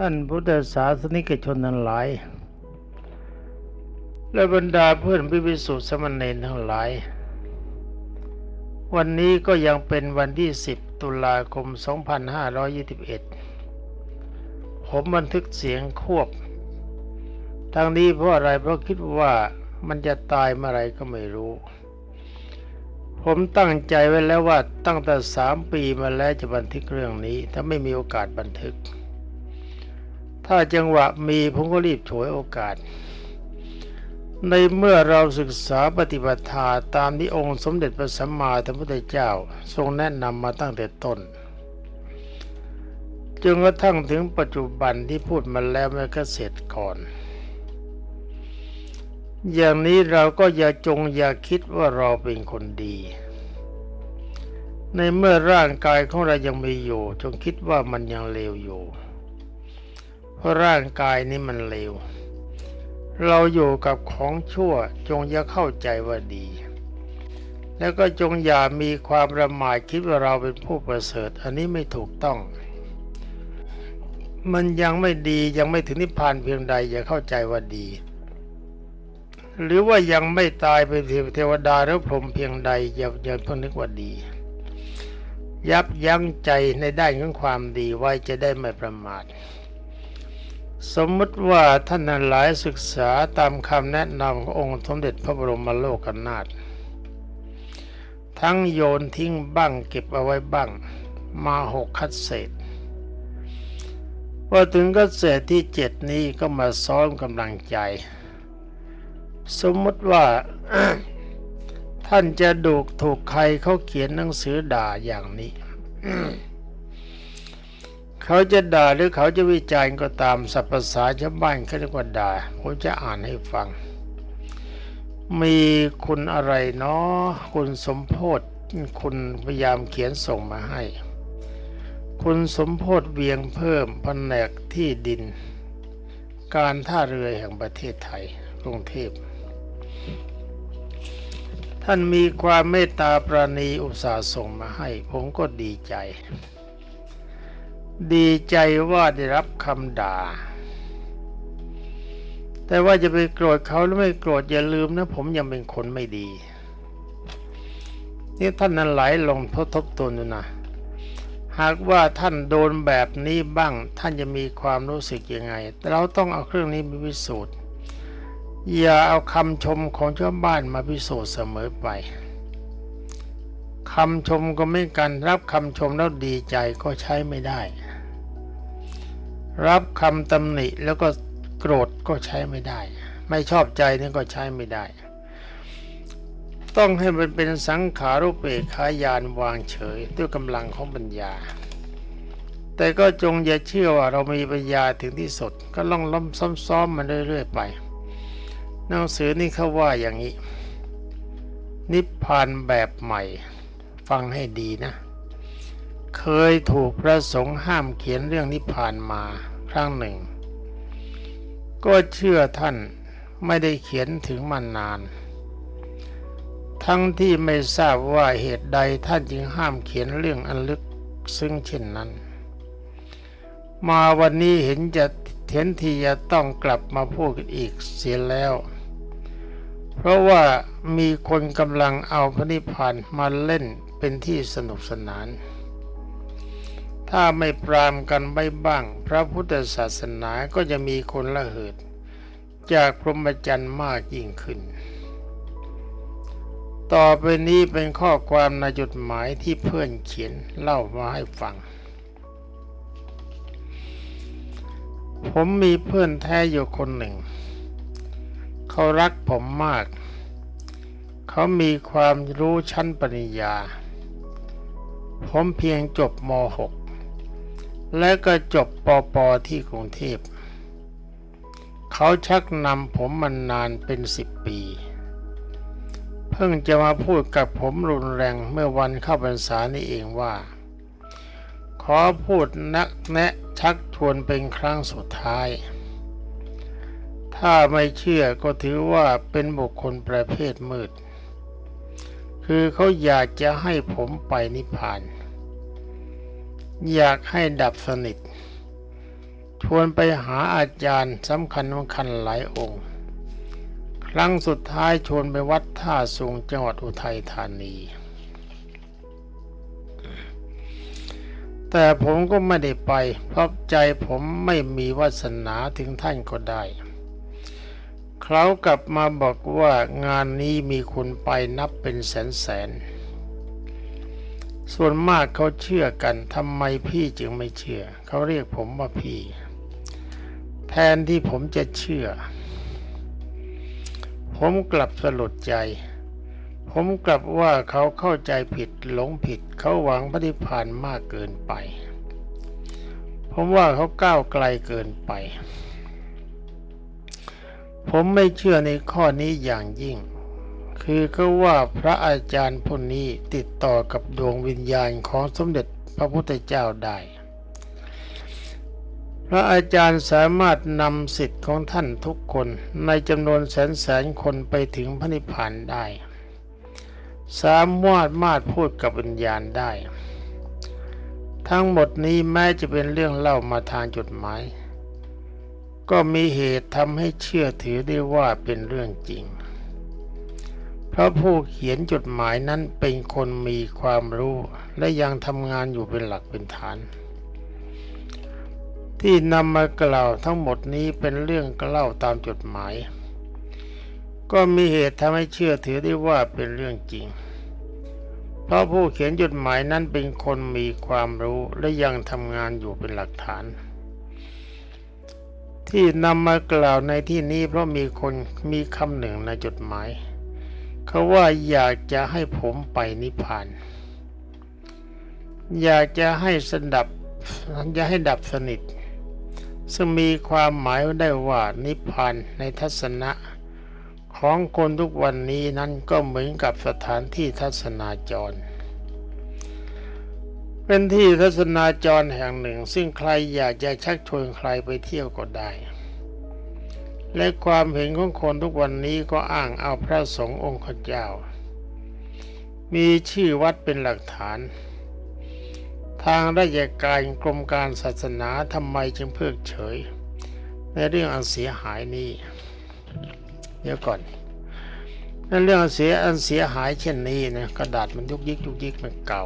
ท่านพุทธศาสนิกชนทั้งหลาย และบรรดาเพื่อนพิพิสุสมณเณรทั้งหลาย วันนี้ก็ยังเป็นวันที่ 10 ตุลาคม 2521 ผมบันทึกเสียงควบ ทางนี้เพราะอะไรเพราะคิดว่ามันจะตายเมื่อไรก็ไม่รู้ ผมตั้งใจไว้แล้วว่าตั้งแต่สามปีมาแล้วจะบันทึกเรื่องนี้ ถ้าไม่มีโอกาสบันทึก ถ้าจังหวะมีผมก็รีบฉวยโอกาส ในเมื่อเราศึกษาปฏิบัติธาตามที่องค์สมเด็จพระสัมมาสัมพุทธเจ้า ทรงแนะนำมาตั้งแต่ต้นจนกระทั่งถึงปัจจุบันที่พูดมาแล้วไม่ก็เสร็จก่อน อย่างนี้เราก็อย่าจงอย่าคิดว่าเราเป็นคนดี ในเมื่อร่างกายของเรายังมีอยู่ จงคิดว่ามันยังเลวอยู่ ราะร่างกายนี้มันเลว เราอยู่กับของชั่วจงอย่าเข้าใจว่าดี แล้วก็จงอย่ามีความประมาทคิดว่าเราเป็นผู้ประเสริฐ อันนี้ไม่ถูกต้อง มันยังไม่ดียังไม่ถึงนิพพานเพียงใดอย่าเข้าใจว่าดี หรือว่ายังไม่ตายเป็นเทวดาหรือพรหมเพียงใดอย่าอย่าเพิ่งนึกว่าดียับยั้งใจในด้านของความดีไว้จะได้ไม่ประมาท สมมติว่าท่านหลายศึกษาตามคำแนะนำขององค์สมเด็จพระบรมโลกนาถทั้งโยนทิ้งบ้างเก็บเอาไว้บ้างมาหกคัดเศษพอถึงคัดเศษที่เจ็ดนี้ก็มาซ้อมกำลังใจ สมมติว่าท่านจะดูกถูกใครเขาเขียนหนังสือด่าอย่างนี้ เขาจะด่าหรือเขาจะวิจารณ์ก็ตามสัพภาษาชาวบ้านเขาเรียกว่าด่าผมจะอ่านให้ฟัง มีคุณอะไรเนาะคุณสมโพธคุณพยายามเขียนส่งมาให้ คุณสมโพธเวียงเพิ่มแผนกที่ดิน การท่าเรือแห่งประเทศไทยกรุงเทพท่านมีความเมตตาปราณีอุตส่าห์ส่งมาให้ ผมก็ดีใจ ดีใจว่าได้รับคำด่า แต่ว่าจะไปโกรธเขาหรือไม่โกรธอย่าลืมนะ ผมยังเป็นคนไม่ดี นี่ท่านนั้นไหลลงทบทบตนดูนะ หากว่าท่านโดนแบบนี้บ้าง ท่านจะมีความรู้สึกยังไง แต่เราต้องเอาเครื่องนี้ไปพิสูจน์ อย่าเอาคำชมของชาวบ้านมาพิสูจน์เสมอไปคำชมก็ไม่กันรับคำชมแล้วดีใจก็ใช้ไม่ได้ รับคำตำหนิแล้วก็โกรธก็ใช้ไม่ได้ ไม่ชอบใจนี่ก็ใช้ไม่ได้ ต้องให้มันเป็นสังขารุปเปกขายานวางเฉยด้วยกำลังของปัญญา แต่ก็จงอย่าเชื่อว่าเรามีปัญญาถึงที่สุด ก็ล่องล้มซ้อมๆมันเรื่อยๆไปหนังสือนี่เขาว่าอย่างนี้ นิพพานแบบใหม่ ฟังให้ดีนะ เคยถูกพระสงฆ์ห้ามเขียนเรื่องนิพพานมาครั้งหนึ่ง ก็เชื่อท่านไม่ได้เขียนถึงมานาน ทั้งที่ไม่ทราบว่าเหตุใดท่านจึงห้ามเขียนเรื่องอันลึกซึ้งเช่นนั้น มาวันนี้เห็นจะเห็นทีจะต้องกลับมาพูดกันอีกเสียแล้ว เพราะว่ามีคนกำลังเอาพระนิพพานมาเล่นเป็นที่สนุกสนาน ถ้าไม่ปรามกันไม่บ้าง พระพุทธศาสนาก็จะมีคนละเหิด จากพรหมจรรย์มากยิ่งขึ้น ต่อไปนี้เป็นข้อความในจดหมายที่เพื่อนเขียนเล่ามาให้ฟัง ผมมีเพื่อนแท้อยู่คนหนึ่ง เขารักผมมาก เขามีความรู้ชั้นปริญญา ผมเพียงจบม .6 และก็จบปปที่กรุงเทพ เขาชักนำผมมานานเป็นสิบปี เพิ่งจะมาพูดกับผมรุนแรงเมื่อวันเข้าพรรษานี่เองว่า ขอพูดนักแนะชักชวนเป็นครั้งสุดท้าย ถ้าไม่เชื่อก็ถือว่าเป็นบุคคลประเภทมืด คือเขาอยากจะให้ผมไปนิพพาน อยากให้ดับสนิทชวนไปหาอาจารย์สำคัญสำคัญหลายองค์ ครั้งสุดท้ายชวนไปวัดท่าสูงจังหวัดอุทัยธานี แต่ผมก็ไม่ได้ไป เพราะใจผมไม่มีวาสนาถึงท่านก็ได้ เขากลับมาบอกว่างานนี้มีคนไปนับเป็นแสนแสน ส่วนมากเขาเชื่อกันทำไมพี่จึงไม่เชื่อ เขาเรียกผมว่าพี่ แทนที่ผมจะเชื่อ ผมกลับสลดใจ ผมกลับว่าเขาเข้าใจผิดหลงผิด เขาหวังปฏิพานมากเกินไป ผมว่าเขาก้าวไกลเกินไป ผมไม่เชื่อในข้อนี้อย่างยิ่ง คือเขาว่าพระอาจารย์ผู้นี้ติดต่อกับดวงวิญญาณของสมเด็จพระพุทธเจ้าได้ พระอาจารย์สามารถนำสิทธิ์ของท่านทุกคนในจำนวนแสนแสนคนไปถึงพระนิพพานได้ สามารถมาดพูดกับวิญญาณได้ ทั้งหมดนี้แม้จะเป็นเรื่องเล่ามาทางจดหมายก็มีเหตุทำให้เชื่อถือได้ว่าเป็นเรื่องจริง เพราะผู้เขียนจดหมายนั้นเป็นคนมีความรู้และยังทำงานอยู่เป็นหลักเป็นฐาน ที่นำมากล่าวทั้งหมดนี้เป็นเรื่องเล่าตามจดหมาย ก็มีเหตุทำให้เชื่อถือได้ว่าเป็นเรื่องจริง เพราะผู้เขียนจดหมายนั้นเป็นคนมีความรู้และยังทำงานอยู่เป็นหลักฐานที่นำมากล่าวในที่นี้เพราะมีคนมีคำหนึ่งในจดหมาย เขาว่าอยากจะให้ผมไปนิพพาน อยากจะให้สดับจะให้ดับสนิท ซึ่งมีความหมายได้ว่านิพพานในทัศนะ ของคนทุกวันนี้นั้นก็เหมือนกับสถานที่ทัศนาจร เป็นที่ทัศนาจรแห่งหนึ่ง ซึ่งใครอยากจะชักชวนใครไปเที่ยวก็ได้ และความเห็นของคนทุกวันนี้ก็อ้างเอาพระสงฆ์องค์ข้าเจ้า มีชื่อวัดเป็นหลักฐาน ทางราชการกรมการศาสนาทำไมจึงเพิกเฉย ในเรื่องอันเสียหายนี้ เดี๋ยวก่อนในเรื่องเสียอันเสียหายเช่นนี้นะกระดาษมันยุกยิกยุกยิกมันเก่า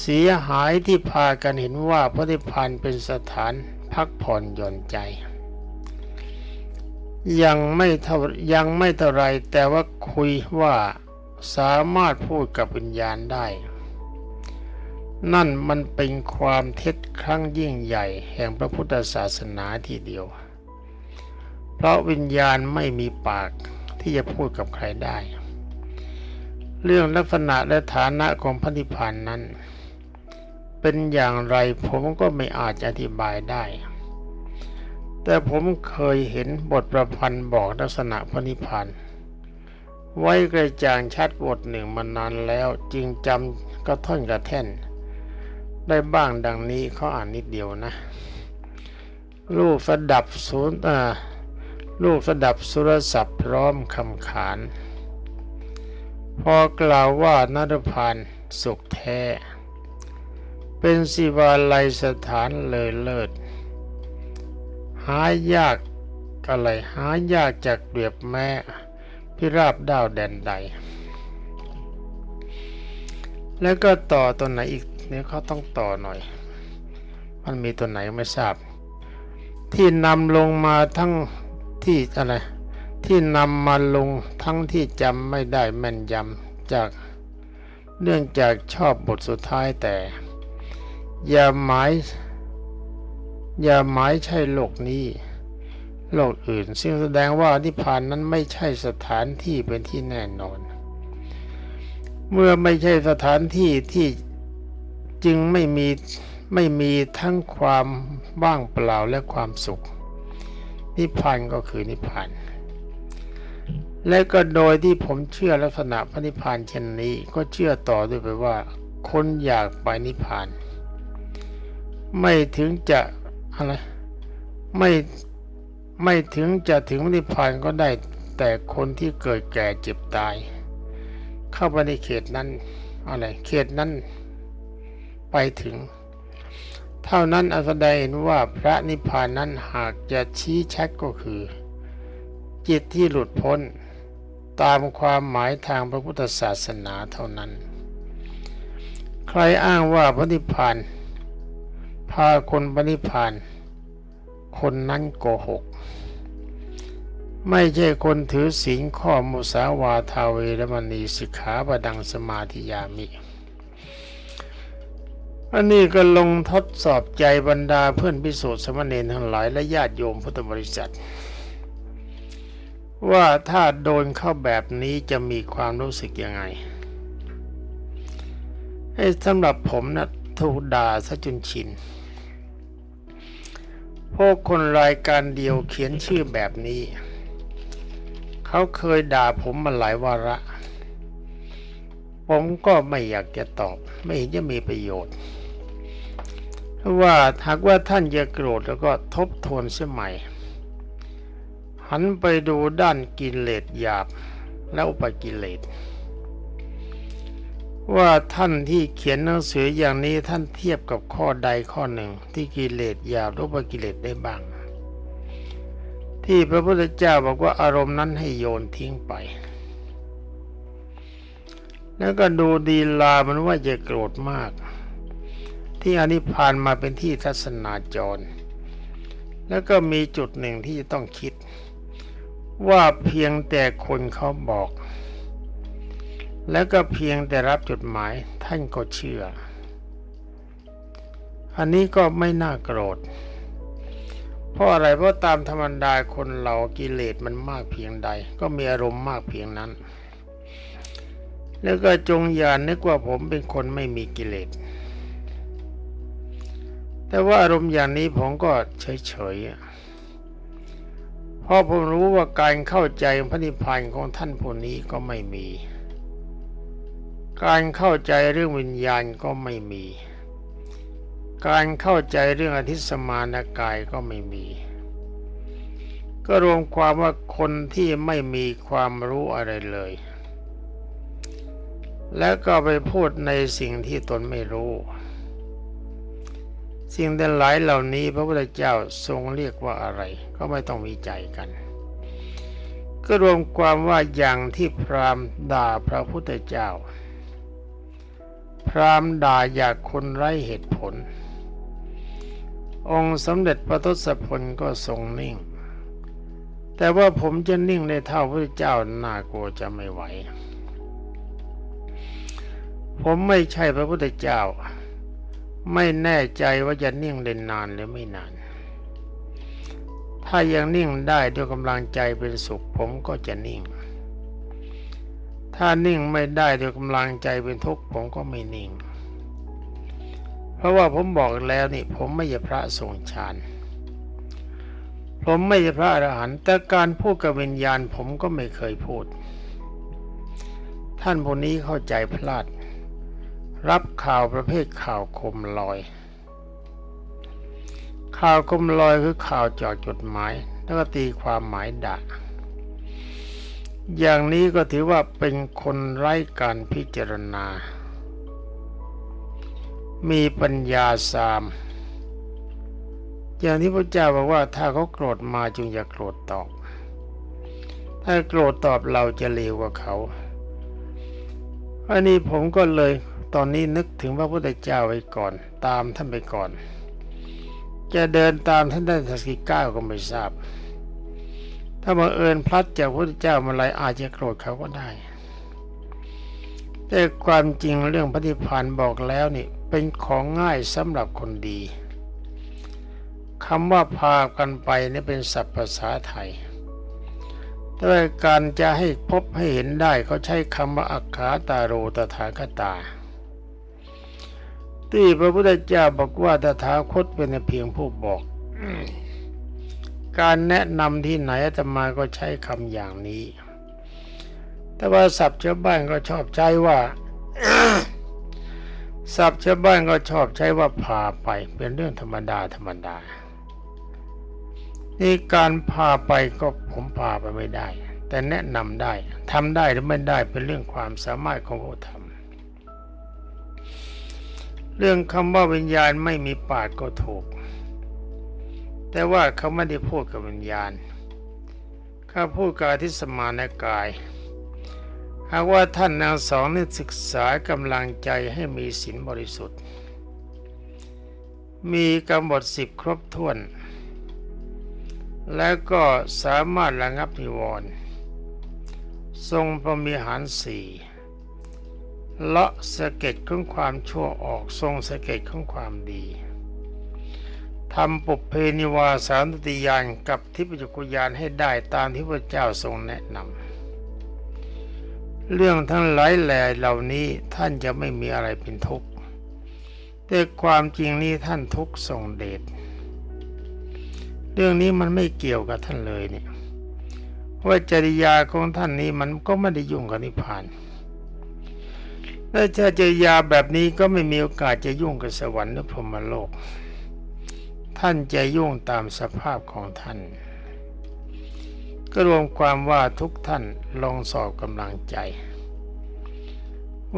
เสียหายที่พากันเห็นว่าพระนิพพานเป็นสถานพักผ่อนหย่อนใจ ยังไม่เท่ายังไม่เท่าไรแต่ว่าคุยว่าสามารถพูดกับวิญญาณได้ นั่นมันเป็นความเท็จครั้งยิ่งใหญ่ แห่งพระพุทธศาสนาทีเดียว เพราะวิญญาณไม่มีปากที่จะพูดกับใครได้ เรื่องลักษณะและฐานะของพระนิพพานนั้น เป็นอย่างไรผมก็ไม่อาจอธิบายได้ แต่ผมเคยเห็นบทประพันธ์บอกลักษณะพระนิพพานไว้กระจ่างชัดบทหนึ่งมานานแล้วจึงจำกระท่อนกระแท่น ได้บ้างดังนี้เขาอ่านนิดเดียวนะรูปสดับศูนย์อ่ารูปสดับสุรศัพท์พร้อมคำขาน พอกล่าวว่านรพานสุขแท้ เป็นสิวาลัยสถานเลยเลิศ หายากอะไรหายากจากเปรียบแม่พิราบดาวแดนใด แล้วก็ต่อตัวไหนอีกเนี่ยเขาต้องต่อหน่อย มันมีตัวไหนไม่ทราบ ที่นำลงมาทั้งที่อะไรที่นำมาลงทั้งที่จำไม่ได้แม่นยำจากเนื่องจากชอบบทสุดท้ายแต่ อย่าหมาย อย่าหมายใช่โลกนี้ โลกอื่น ซึ่งแสดงว่านิพพานนั้นไม่ใช่สถานที่เป็นที่แน่นอน เมื่อไม่ใช่สถานที่ที่จึงไม่มีไม่มีทั้งความว่างเปล่าและความสุข นิพพานก็คือนิพพาน และก็โดยที่ผมเชื่อลักษณะพระนิพพานเช่นนี้ก็เชื่อต่อด้วยไปว่า คนอยากไปนิพพาน ไม่ถึงจะ อะไรไม่ไม่ถึงจะถึงนิพพานก็ได้ แต่คนที่เกิดแก่เจ็บตาย เข้าไปในเขตนั้นอะไรเขตนั้นไปถึง เท่านั้นอสดงเห็นว่าพระนิพพานนั้นหากจะชี้ชัดก็คือ จิตที่หลุดพ้น ตามความหมายทางพระพุทธศาสนาเท่านั้น ใครอ้างว่าพระนิพพาน พาคนปณิพานคนนั้นโกหก ไม่ใช่คนถือศีลข้อมุสาวาทาเวรมณีสิกขาบดังสมาธิยามิ อันนี้ก็ลงทดสอบใจบรรดาเพื่อนพิสูจน์สมณเณรทั้งหลายและญาติโยมพุทธบริษัท ว่าถ้าโดนเข้าแบบนี้จะมีความรู้สึกยังไงไอ้สำหรับผมนะถูกด่าซะจนชิน วกคนรายการเดียวเขียนชื่อแบบนี้ เขาเคยด่าผมมาหลายวาระ ผมก็ไม่อยากจะตอบ ไม่เห็นจะมีประโยชน์ว่าหากว่าท่านจะโกรธแล้วก็ทบทวนเสียใหม่ หันไปดูด้านกิเลสหยาบและอุปกิเลส ว่าท่านที่เขียนหนังสืออย่างนี้ท่านเทียบกับข้อใดข้อหนึ่ง ที่กิเลสหยาบหรืออุปกิเลสได้บ้าง ที่พระพุทธเจ้าบอกว่าอารมณ์นั้นให้โยนทิ้งไป แล้วก็ดูดีลามันว่าจะโกรธมาก ที่อนิพานมาเป็นที่ทัศนาจร แล้วก็มีจุดหนึ่งที่จะต้องคิด ว่าเพียงแต่คนเขาบอก แล้วก็เพียงแต่รับจดหมายท่านก็เชื่อ อันนี้ก็ไม่น่าโกรธ เพราะอะไรเพราะตามธรรมดาคนเรากิเลสมันมากเพียงใด ก็มีอารมณ์มากเพียงนั้น แล้วก็จงอย่านึกว่าผมเป็นคนไม่มีกิเลส แต่ว่าอารมณ์อย่างนี้ผมก็เฉยๆเพราะผมรู้ว่าการเข้าใจพระนิพพานของท่านผู้นี้ก็ไม่มี การเข้าใจเรื่องวิญญาณก็ไม่มี การเข้าใจเรื่องอธิสมานกายก็ไม่มี ก็รวมความว่าคนที่ไม่มีความรู้อะไรเลย แล้วก็ไปพูดในสิ่งที่ตนไม่รู้ สิ่งใดหลายเหล่านี้พระพุทธเจ้าทรงเรียกว่าอะไร ก็ไม่ต้องวิจัยกันก็รวมความว่าอย่างที่พราหมณ์ด่าพระพุทธเจ้า พราหมณ์ด่าอยากคนไร้เหตุผล องค์สมเด็จพระทศพลก็ทรงนิ่ง แต่ว่าผมจะนิ่งในเท่าพระเจ้าน่ากลัวจะไม่ไหว ผมไม่ใช่พระพุทธเจ้า ไม่แน่ใจว่าจะนิ่งได้นานหรือไม่นาน ถ้ายังนิ่งได้ด้วยกำลังใจเป็นสุขผมก็จะนิ่ง ถ้านิ่งไม่ได้ด้วยกำลังใจเป็นทุกข์ผมก็ไม่นิ่ง เพราะว่าผมบอกแล้วนี่ ผมไม่ใช่พระทรงฌานผมไม่ใช่พระอรหันต์แต่การพูดกับวิญญาณผมก็ไม่เคยพูด ท่านผู้นี้เข้าใจพลาด รับข่าวประเภทข่าวคมลอย ข่าวคมลอยคือข่าวจอดจดหมาย แล้วก็ตีความหมายด่า อย่างนี้ก็ถือว่าเป็นคนไร้การพิจารณา มีปัญญาสาม อย่างที่พระเจ้าบอกว่าถ้าเขาโกรธมาจงอย่าโกรธตอบ ถ้าโกรธตอบเราจะเลวกว่าเขา อันนี้ผมก็เลยตอนนี้นึกถึงพระพุทธเจ้าไว้ก่อน ตามท่านไปก่อน จะเดินตามท่านได้สักกี่ก้าวก็ไม่ทราบ ถ้าบังเอิญพลัดจากพระพุทธเจ้ามาไรอาจจะโกรธเขาก็ได้ แต่ความจริงเรื่องปฏิพานบอกแล้วนี่เป็นของง่ายสำหรับคนดีคำว่าพากันไปนี่เป็นศัพท์ภาษาไทยแต่ว่าการจะให้พบให้เห็นได้เขาใช้คำว่าอักขาตาโรตถาคตา ที่พระพุทธเจ้าบอกว่าตถาคตเป็นเพียงผู้บอก การแนะนำที่ไหนอาตมาก็ใช้คำอย่างนี้ แต่ว่าศัพท์ชาวบ้านก็ชอบใช้ว่าศัพท์ชาวบ้านก็ชอบใช้ว่าพาไป เป็นเรื่องธรรมดาธรรมดา นี่การพาไปก็ผมพาไปไม่ได้ แต่แนะนำได้ทำได้หรือไม่ได้เป็นเรื่องความสามารถของผู้ทำเรื่องคำว่าวิญญาณไม่มีปากก็ถูก แต่ว่าเขาไม่ได้พูดกับวิญญาณเขาพูดกับอธิสมานกาย หากว่าท่านนางสองนี่ศึกษากำลังใจให้มีศีลบริสุทธิ์ มีกำหนดสิบครบถ้วน แล้วก็สามารถระงับนิวรณ์ทรงพรหมีหารสี่เลาะสะเก็ดของความชั่วออกทรงสะเก็ดของความดี ทำปุเพนิวาสานติยานกับทิพยกุยานให้ได้ตามที่พระเจ้าทรงแนะนำเรื่องทั้งหลายแหล่เหล่านี้ท่านจะไม่มีอะไรเป็นทุกข์แต่ความจริงนี้ท่านทุกข์ทรงเดชเรื่องนี้มันไม่เกี่ยวกับท่านเลยเนี่ยว่าจริยาของท่านนี้มันก็ไม่ได้ยุ่งกับนิพพานและถ้าจริยาแบบนี้ก็ไม่มีโอกาสจะยุ่งกับสวรรค์หรือพรหมโลก ท่านจะยุ่งตามสภาพของท่าน ก็รวมความว่าทุกท่านลองสอบกำลังใจ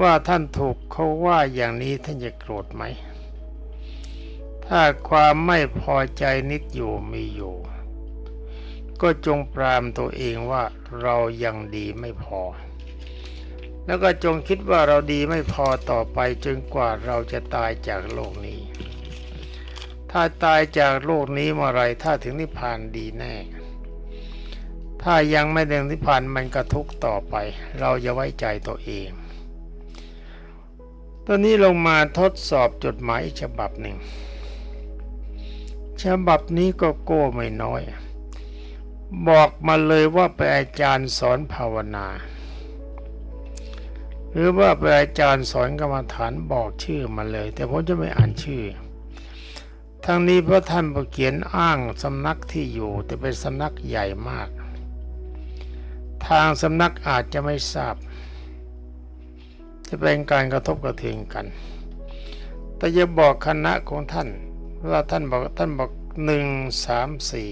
ว่าท่านถูกเขาว่าอย่างนี้ท่านจะโกรธไหม ถ้าความไม่พอใจนิดอยู่มีอยู่ ก็จงปรามตัวเองว่าเรายังดีไม่พอ แล้วก็จงคิดว่าเราดีไม่พอต่อไปจนกว่าเราจะตายจากโลกนี้ ถ้าตายจากโลกนี้เมื่อไรถ้าถึงนิพพานดีแน่ ถ้ายังไม่ถึงนิพพานมันก็ทุกต่อไป เราจะไว้ใจตัวเอง ตอนนี้ลงมาทดสอบจดหมายฉบับหนึ่ง ฉบับนี้ก็โก้ไม่น้อย บอกมาเลยว่าเป็นอาจารย์สอนภาวนา หรือว่าเป็นอาจารย์สอนกรรมฐานบอกชื่อมาเลย แต่ผมจะไม่อ่านชื่อ ทั้งนี้พระท่านเขียนอ้างสำนักที่อยู่แต่เป็นสำนักใหญ่มาก ทางสำนักอาจจะไม่ทราบ จะเป็นการกระทบกระเทือนกัน แต่จะบอกคณะของท่านว่าท่านบอกท่านบอกหนึ่งสามสี่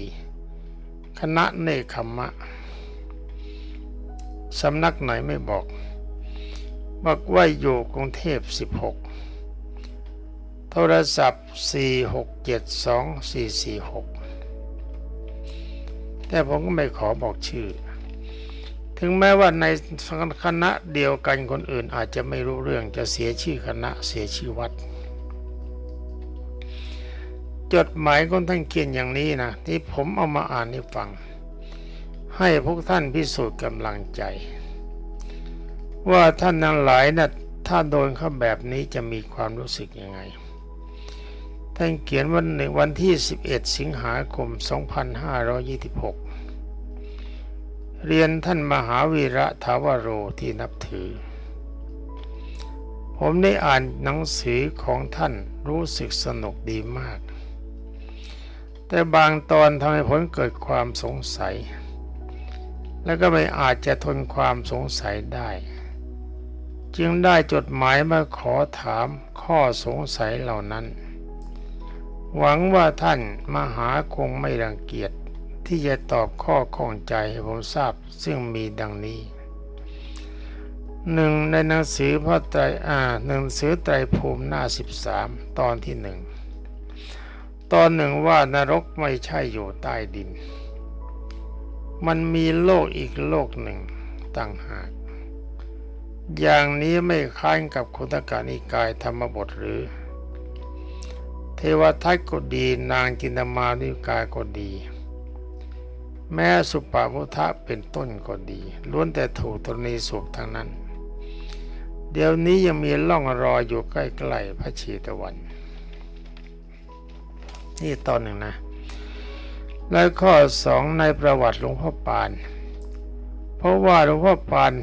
คณะเนคขมมะสำนักไหนไม่บอก บอกว่าอยู่กรุงเทพสิบหก โทรศัพท์สี่หกเจ็ดสองสี่สี่หกแต่ผมก็ไม่ขอบอกชื่อ ถึงแม้ว่าในคณะเดียวกันคนอื่นอาจจะไม่รู้เรื่องจะเสียชื่อคณะเสียชื่อวัด จดหมายของท่านเขียนอย่างนี้นะ ที่ผมเอามาอ่านให้ฟัง ให้พวกท่านพิสูจน์กำลังใจ ว่าท่านทั้งหลายนะ่ะถ้าโดนเขาแบบนี้จะมีความรู้สึกยังไง ท่านเขียนวันในวันที่ 11 สิงหาคม 2526 เรียนท่านมหาวีระทาวโรที่นับถือ ผมได้อ่านหนังสือของท่านรู้สึกสนุกดีมาก แต่บางตอนทำให้ผมเกิดความสงสัย และก็ไม่อาจจะทนความสงสัยได้จึงได้จดหมายมาขอถามข้อสงสัยเหล่านั้น หวังว่าท่านมหาคงไม่รังเกียจที่จะตอบข้อข้องใจให้ผมทราบซึ่งมีดังนี้หนึ่งในหนังสือพระไตรอ่าหนังสือไตรภูมิหน้า13ตอนที่หนึ่งตอนหนึ่งว่านรกไม่ใช่อยู่ใต้ดิน มันมีโลกอีกโลกหนึ่งต่างหาก อย่างนี้ไม่คล้ายกับคุตกานิกายธรรมบทหรือ เทวทัตก็ดีนางจินมานิกาก็ดี แม้สุปาพุทะเป็นต้นก็ดีล้วนแต่ถูกตรณีสุขทั้งนั้น เดี๋ยวนี้ยังมีล่องรอยอยู่ใกล้ๆพระชีตวัน นี่ตอนหนึ่งนะ แล้วข้อสองในประวัติหลวงพ่อปาน เพราะว่าหลวงพ่อปาน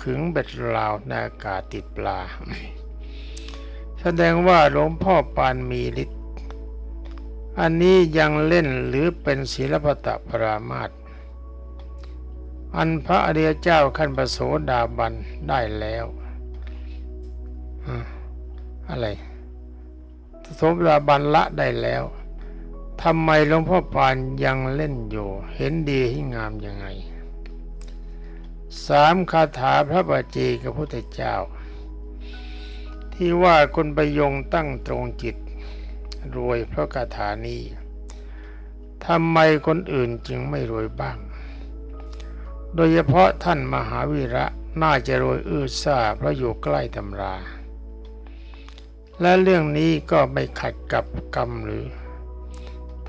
ขึงเบ็ดลาวนอากาศติดปลาแสดงว่าหลวงพ่อปานมีฤทธิ์ อันนี้ยังเล่นหรือเป็นศิลปตะปรามาตอันพระอริยเจ้าขั้นประโสดาบันได้แล้ว อะไรโสดาบันละได้แล้วทำไมหลวงพ่อปานยังเล่นอยู่ เห็นดีให้งามยังไงสามคาถาพระบาจีกับพุทธเจ้า ที่ว่าคุณประยงตั้งตรงจิต รวยเพราะคาถานี้ทำไมคนอื่นจึงไม่รวยบ้าง โดยเฉพาะท่านมหาวีระน่าจะรวยอื้อซ่าเพราะอยู่ใกล้ตำรา และเรื่องนี้ก็ไม่ขัดกับกรรมหรือ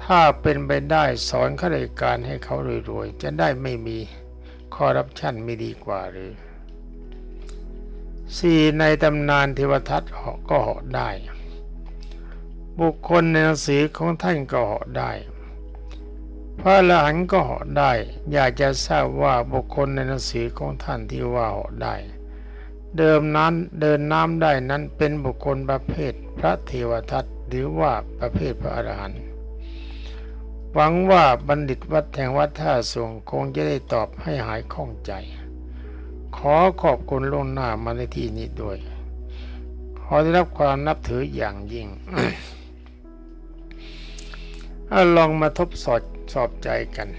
ถ้าเป็นไปได้สอนข้าราชการให้เขารวยๆจะได้ไม่มีคอรัปชันไม่ดีกว่าหรือสี่ในตำนานเทวทัตเหาะก็เหาะได้ บุคคลในหนังสือของท่านก็เหาะได้ พระอรหันก็เหาะได้ อยากจะทราบว่าบุคคลในหนังสือของท่านที่ว่าเหาะได้ เดิมนั้นเดินน้ำได้นั้นเป็นบุคคลประเภทพระเทวทัตหรือว่าประเภทพระอรหันต์หวังว่าบัณฑิตวัดแห่งวัดท่าสูงคงจะได้ตอบให้หายข้องใจ ขอขอบคุณล่วงหน้ามาในที่นี้ด้วย ขอได้รับความนับถืออย่างยิ่ง เอาลองมาทบสอบสอบใจกัน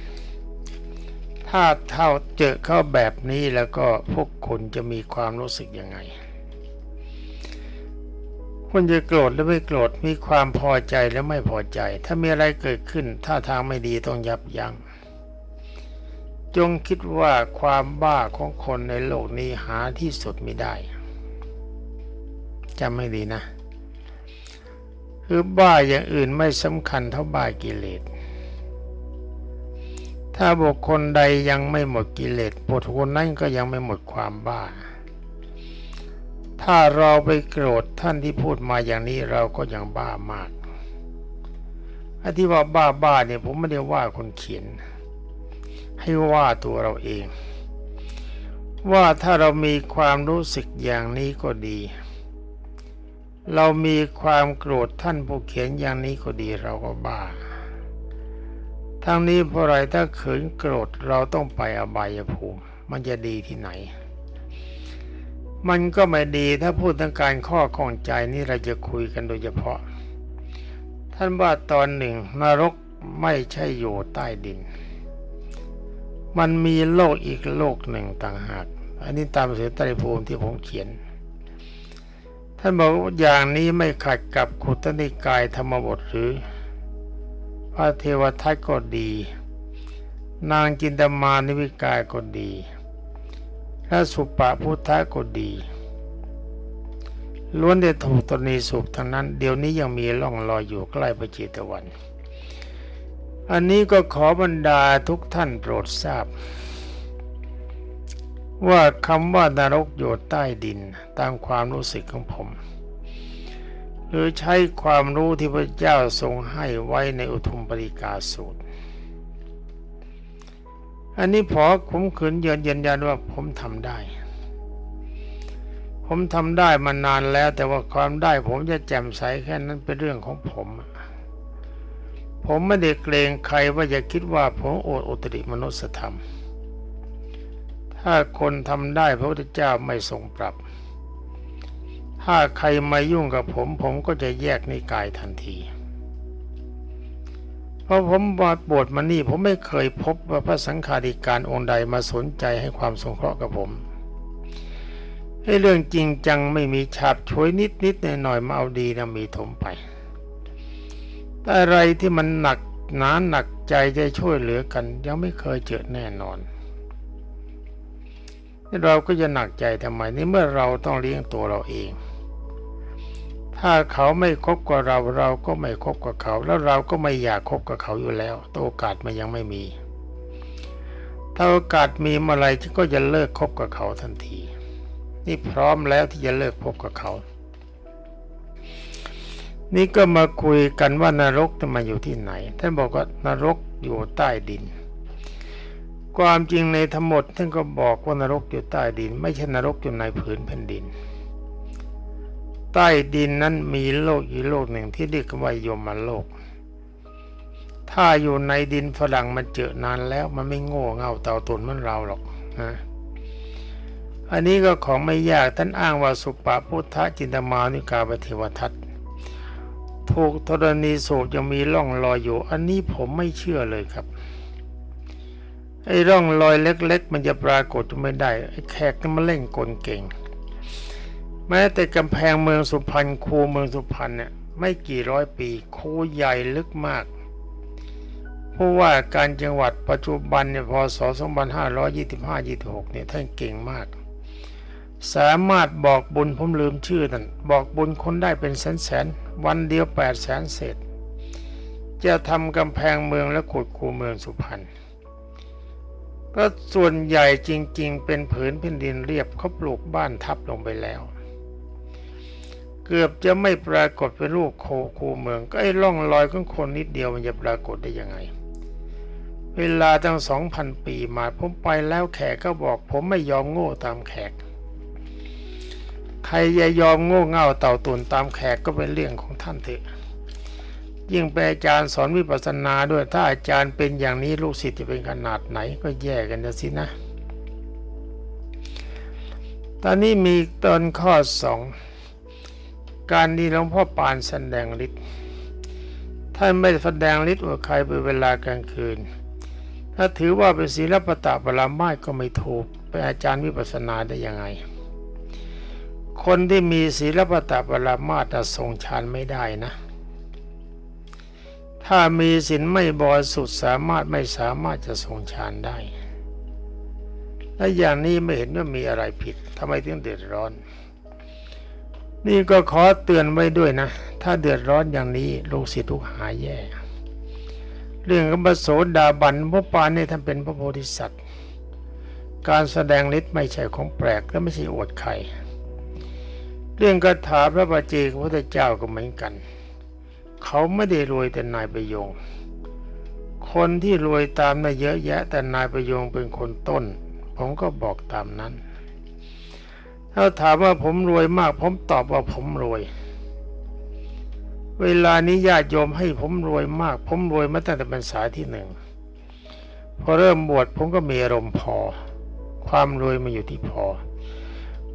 ถ้าเท่าเจอเข้าแบบนี้แล้วก็พวกคุณจะมีความรู้สึกยังไง คุณจะโกรธหรือไม่โกรธ มีความพอใจหรือไม่พอใจ ถ้ามีอะไรเกิดขึ้น ถ้าทางไม่ดีต้องยับยัง้ง จงคิดว่าความบ้าของคนในโลกนี้หาที่สุดไม่ได้จำไม่ดีนะ คือบ้าอย่างอื่นไม่สำคัญเท่าบ้ากิเลส ถ้าบุคคลใดยังไม่หมดกิเลสบุคคลนั้นก็ยังไม่หมดความบ้า ถ้าเราไปโกรธท่านที่พูดมาอย่างนี้เราก็ยังบ้ามากไอ้ที่ว่าบ้าบ้าเนี่ยผมไม่ได้ว่าคนเขียน ให้ว่าตัวเราเอง ว่าถ้าเรามีความรู้สึกอย่างนี้ก็ดี เรามีความโกรธท่านผู้เขียนอย่างนี้ก็ดีเราก็บ้า ทั้งนี้เพราะอะไรถ้าขืนโกรธเราต้องไปอบายภูมิ มันจะดีที่ไหน มันก็ไม่ดีถ้าพูดถึงการข้อข้องใจนี่เราจะคุยกันโดยเฉพาะ ท่านว่าตอนหนึ่งนรกไม่ใช่อยู่ใต้ดิน มันมีโลกอีกโลกหนึ่งต่างหาก อันนี้ตามเสือไตรภูมิที่ผมเขียน ท่านบอกว่าอย่างนี้ไม่ขัดกับขุตนิกายธรรมบทหรือ พระเทวทัตก็ดี นางจินตมานิวิกายก็ดีพระสุปาพุทธะก็ดี ล้วนได้ถูกตนีสุขทั้งนั้น เดี๋ยวนี้ยังมีร่องรอยอยู่ใกล้พระเจตวัน อันนี้ก็ขอบรรดาทุกท่านโปรดทราบ ว่าคำว่านรกอยู่ใต้ดินตามความรู้สึกของผม หรือใช้ความรู้ที่พระเจ้าทรงให้ไว้ในอุทุมปริกาสูตร อันนี้พอผมขืนยืนยันยันว่าผมทำได้ ผมทำได้มานานแล้วแต่ว่าความได้ผมจะแจ่มใสแค่นั้นเป็นเรื่องของผม ผมไม่ได้เกรงใครว่าจะคิดว่าผมโอดอุตริมนุสธรรม ถ้าคนทำได้พระพุทธเจ้าไม่ทรงปรับ ถ้าใครมายุ่งกับผม ผมก็จะแยกนิกายทันที เพราะผมบาดบวชมานี่ผมไม่เคยพบว่าพระสังฆาธิการองค์ใดมาสนใจให้ความสงเคราะห์กับผมให้เรื่องจริงจังไม่มีฉาบฉวยนิดนิดหน่อยหน่อยๆมาเอาดีนะมีถมไป แต่อะไรที่มันหนักหนาหนักใจจะช่วยเหลือกัน ยังไม่เคยเจอแน่นอน เราก็จะหนักใจทำไมนี่เมื่อเราต้องเลี้ยงตัวเราเอง ถ้าเขาไม่คบกับเราเราก็ไม่คบกับเขา แล้วเราก็ไม่อยากคบกับเขาอยู่แล้วตัวโอกาสมันยังไม่มี ถ้าโอกาสมีเมื่อไรก็จะเลิกคบกับเขาทันที นี่พร้อมแล้วที่จะเลิกคบกับเขา นี่ก็มาคุยกันว่านรกจะมาอยู่ที่ไหนท่านบอกว่านรกอยู่ใต้ดิน ความจริงในทั้งหมดท่านก็บอกว่านรกอยู่ใต้ดิน ไม่ใช่นรกอยู่ในผืนแผ่นดิน ใต้ดินนั้นมีโลกอีกโลกหนึ่งที่เรียกว่ายมโลก ถ้าอยู่ในดินฝรั่งมันเจอนานแล้วมันไม่โง่เง่าเต่าตุนเหมือนเราหรอกนะอันนี้ก็ของไม่ยากท่านอ้างว่าสุปาพุทธจินตมานิกาปเทวทัตถูกธรณีสูบยังมีร่องรอยอยู่ อันนี้ผมไม่เชื่อเลยครับ ไอ้ร่องรอยเล็ก ๆ มันจะปรากฏไม่ได้ไอ้แขกนี่มันเล่นกลเก่ง แม้แต่กำแพงเมืองสุพรรณคูเมืองสุพรรณเนี่ยไม่กี่ร้อยปีคูใหญ่ลึกมากผู้ว่าการจังหวัดปัจจุบันเนี่ยพศ 2525-26 เนี่ยท่านเก่งมาก สามารถบอกบุญผมลืมชื่อนั่นบอกบุญคนได้เป็นแสนแสนๆวันเดียว8 0 0แสนเศษ จะทำกำแพงเมืองและขุดคูเมืองสุพรรณ ก็ส่วนใหญ่จริง ๆ เป็นผืนแผ่นดินเรียบเขาปลูกบ้านทับลงไปแล้ว เกือบจะไม่ปรากฏเป็นรูปโคคูเมือง ก็ไอ้ร่องรอยของคนนิดเดียวมันจะปรากฏได้ยังไง เวลาตั้งสองพันปีมาผมไปแล้วแขกก็บอก ผมไม่ยอมโง่ตามแขก ใครจะยอมโง่เง่าเต่าตุนตามแขกก็เป็นเรื่องของท่านเถอะ ยิ่งเป็นอาจารย์สอนวิปัสสนาด้วยถ้าอาจารย์เป็นอย่างนี้ลูกศิษย์จะเป็นขนาดไหนก็แย่กันนะสินะ ตอนนี้มีตอนข้อสองการที่หลวงพ่อปานแสดงฤทธิ์ท่านไม่แสดงฤทธิ์อวดใครเป็นเวลากลางคืน ถ้าถือว่าเป็นศีลปตะปรามาสก็ไม่ถูกเป็นอาจารย์วิปัสสนาได้ยังไง คนที่มีศีลปตะปรามาสจะทรงฌานไม่ได้นะ ถ้ามีศีลไม่บริสุทธิ์สามารถไม่สามารถจะทรงฌานได้ และอย่างนี้ไม่เห็นว่ามีอะไรผิดทำไมถึงเดือดร้อน นี่ก็ขอเตือนไว้ด้วยนะ ถ้าเดือดร้อนอย่างนี้ลูกศิษย์ทุกหายแย่ เรื่องของพระโสดาบันพระปานนี่ท่านเป็นพระโพธิสัตว์ การแสดงฤทธิ์ไม่ใช่ของแปลกและไม่ใช่อวดใคร เรื่องคาถาพระบาเจกพระพุทธเจ้าก็เหมือนกัน เขาไม่ได้รวยแต่นายประยง คนที่รวยตามน่ะเยอะแยะ แต่นายประยงเป็นคนต้น ผมก็บอกตามนั้น ถ้าถามว่าผมรวยมาก ผมตอบว่าผมรวย เวลานี้ญาติโยมให้ผมรวยมาก ผมรวยมาตั้งแต่พรรษาที่หนึ่งพอเริ่มบวชผมก็มีอารมณ์พอ ความรวยมาอยู่ที่พอ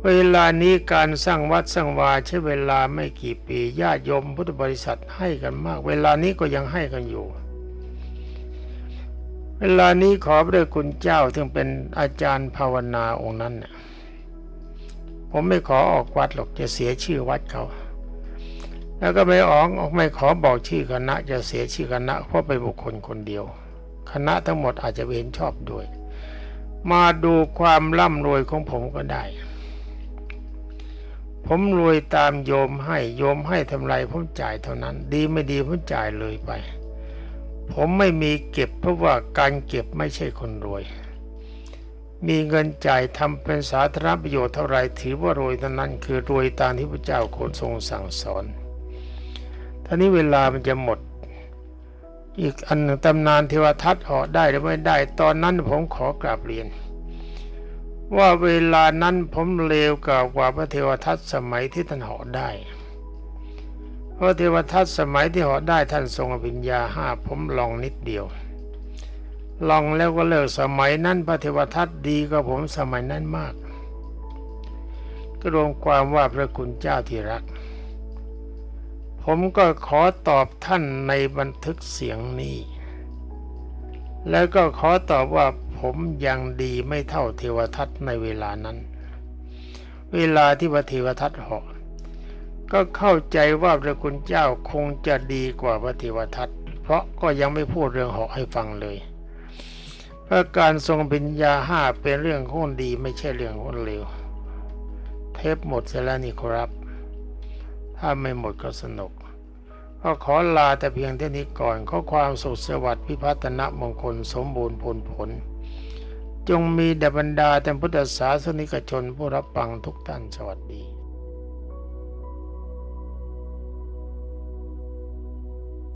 เวลานี้การสร้างวัดสร้างวาใช้เวลาไม่กี่ปีญาติโยมพุทธบริษัทให้กันมาก เวลานี้ก็ยังให้กันอยู่ เวลานี้ขอพระคุณเจ้าซึ่งเป็นอาจารย์ภาวนาองค์นั้นน่ะผมไม่ขอออกวัดหรอกจะเสียชื่อวัดเขาแล้วก็ไม่ออกไม่ขอบอกชื่อคณะ จะเสียชื่อคณะเพราะเป็นบุคคลคนเดียว คณะทั้งหมดอาจจะเห็นชอบด้วย มาดูความร่ำรวยของผมก็ได้ ผมรวยตามโยมให้โยมให้ทำไรผมจ่ายเท่านั้น ดีไม่ดีผมจ่ายเลยไป ผมไม่มีเก็บเพราะว่าการเก็บไม่ใช่คนรวย มีเงินจ่ายทำเป็นสาธารณประโยชน์เท่าไรถือว่ารวยเท่านั้น คือรวยตามที่พระเจ้าคตทรงสั่งสอนท่านี้เวลามันจะหมด อีกอันหนึ่งตำนานเทวทัตเหาะได้หรือไม่ได้ ตอนนั้นผมขอกราบเรียน ว่าเวลานั้นผมเลวกว่าพระเทวทัตสมัยที่ท่านหาะได้เพราะเทวทัตสมัยที่หาะได้ท่านทรงอภิญญาห้าผมลองนิดเดียว ลองแล้วก็เลิกสมัยนั้นพระเทวทัตดีกว่าผมสมัยนั้นมาก ก็รวมความว่าพระคุณเจ้าที่รัก ผมก็ขอตอบท่านในบันทึกเสียงนี้ แล้วก็ขอตอบว่า ผมยังดีไม่เท่าเทวทัตในเวลานั้น เวลาที่พระเทวทัตเหาะก็เข้าใจว่าพระคุณเจ้าคงจะดีกว่าพระเทวทัตเพราะก็ยังไม่พูดเรื่องเหาะให้ฟังเลยเพราะการทรงปัญญาห้าเป็นเรื่องคนดีไม่ใช่เรื่องคนเลวเทปหมดเสร็จแล้วนี่ครับ ถ้าไม่หมดก็สนุกก็ขอลาแต่เพียงเท่านี้ก่อน ข้อความสุขสวัสดิ์พิพัฒนมงคลสมบูรณ์ผลผล จงมีแด่บรรดาแต่พุทธศาสนิกชนผู้รับฟังทุกท่านสวัสดี